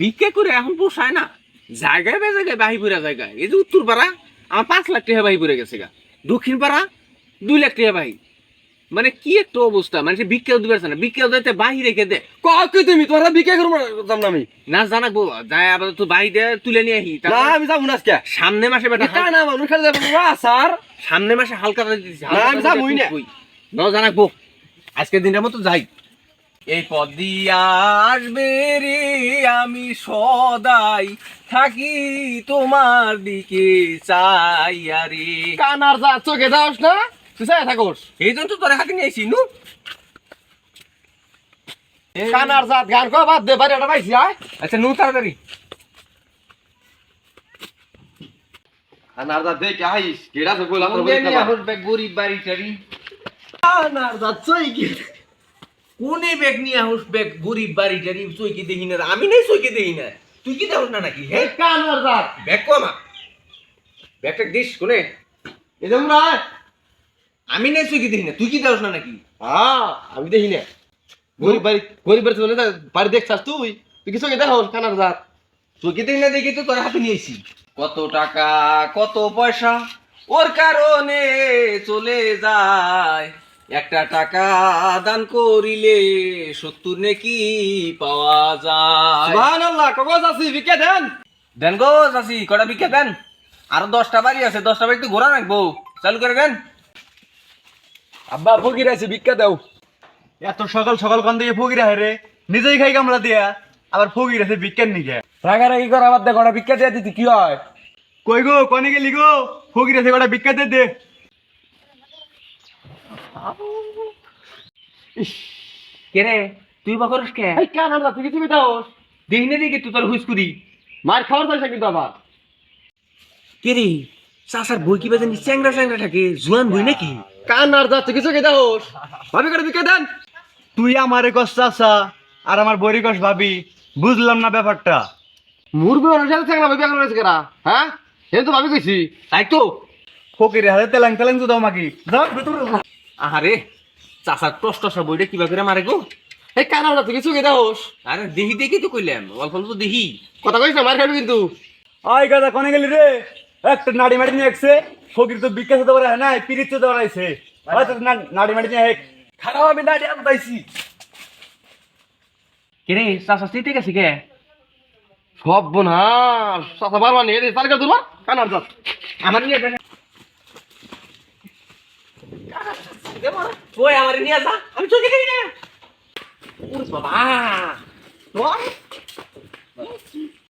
ভিক্ষা করে এখন পোষায় না। জায়গায় বে জায়গায় বাহি পুরা জায়গায় এই যে উত্তর পাড়া আমার পাঁচ লাখ টাকা বাহি পুরে গেছে গা। দক্ষিণ পাড়া দুই লাখ টাকা বাহি। মানে কি একটা অবস্থা? মানে সে ভিক্ষাও দিবে না। ভিক্ষাও দিতে বাহি রেখে দে। কয় কি তুমি? তোরা বিকে করব না আমি। না জানাকবো যাই আবার তো বাহি দে তুলে নিয়ে আহি। না আমি যাব না আজকে। সামনে মাসে বেটা এটা না মানুষ খেলে যাব না স্যার সামনে মাসে হালকা রাতে দিছি না, আমি যাবোই না। ন জানাকবো আজকের দিনটার মতো যাই। এই পথ দিয়া আসবে রে আমি সদাই থাকি তোমার দিকে চাই আরে। কানার যা চোখে দাওস না তুই চাই থাকোস। এই জন্য তো তোর হাতে নিয়েছি নু। কানার জাত গান কো বাদ দে বাড়ি এটা পাইছি আয়। আচ্ছা নু তাড়াতাড়ি। কানার জাত দেখে আইস কেডা তো আসবে গরিব বাড়ি টাড়ি কানার জাত চই কি কোনে ব্যাগ নিয়ে আসবে গরিব বাড়ি টাড়ি চৈকি দেখি না? আমি নাই চৈকি দেখি না? তুই কি দেখছ না নাকি হে? এই কানার জাত ব্যাগ কমা ব্যাগটা দিস কোনে এদম না আমি নাই চৈকি দেখি না? তুই কি দেখছ না নাকি? হ্যাঁ আমি দেখি না। গরিব বাড়ি গরিব বাড়ি চলে বাড়ি দেখছাস তুই? তুই কি চোখে দেখাস? কানার জাত চৈকি দেখি না দেখি তো তোর হাতে নিয়েছি। কত টাকা কত পয়সা? ওর কারণে চলে যায়। একটা টাকা দান করিলে সত্তর নেকি পাওয়া যায়। সুবহানাল্লাহ কগজ আছি বিকে দেন। দেন গো চাষি কটা বিকে দেন? আরও দশটা বাড়ি আছে দশটা বাড়ি তো ঘোরা রাখব। চালু করে দেন। আব্বা ফকির আছে ভিক্ষা দাও। এত সকাল সকাল কোন দিকে ফকির আহে রে? নিজেই খাই কামলা দিয়া আবার ফকির আছে বিজ্ঞান নিকে। রাগারাগি করা বাদ দে কটা ভিক্ষা দিয়ে দিতি কি হয়? কই গো কনে গেলি গো? ফকির আছে কটা বিজ্ঞান দে দে। কে রে? তুই বা করিস কে? এই কানার জাত তুই তুমি দাওস দেখি না দেখি তুই তোর মার খাওয়ার চাইছে কিন্তু আবার। কে রে? চাষার বই কি চ্যাংরা চ্যাংরা থাকে। জুয়ান বই নাকি? কানার জাত তুই কি দাওস ভাবি করে দেন। তুই আমারে কস চাচা আর আমার বড়ি কস ভাবি। বুঝলাম না ব্যাপারটা। মুরবি মানুষ সাথে থাকলাম বিয়ে করে কেরা? হ্যাঁ? এই তো ভাবি কইছি। তাই তো। ফকির হাতে তেলাং তেলাং তো দাও মাকি যাও। ভেতরে। আহারে চাষার টস টসা বইটা কিবা করে মারে গো। এই কানার জাত তুই কি দাওস। আরে দেখি দেখি তো কইলাম অল্প অল্প তো দেখি কথা কইস না মার খাবি কিন্তু। আয় গাদা কনে গেলি রে? একটা নাড়ি মাড়ি নিয়ে একছে ফকির তো বিজ্ঞান হতে পারে না পিরিত তো দাঁড়াইছে হয়তো না- নাড়ি মাড়ি নিয়ে এক খারাপ আমি নাড়ি আনতাইছি কে রে চাষা চিতে গেছে কে? সব বোনাস চাচা বারবার নিয়ে দে তার কাছে দুবার কানার জাত। আমার নিয়ে তুই আমার নিয়ে যা। আমি চোখে দেখি না। বাবা।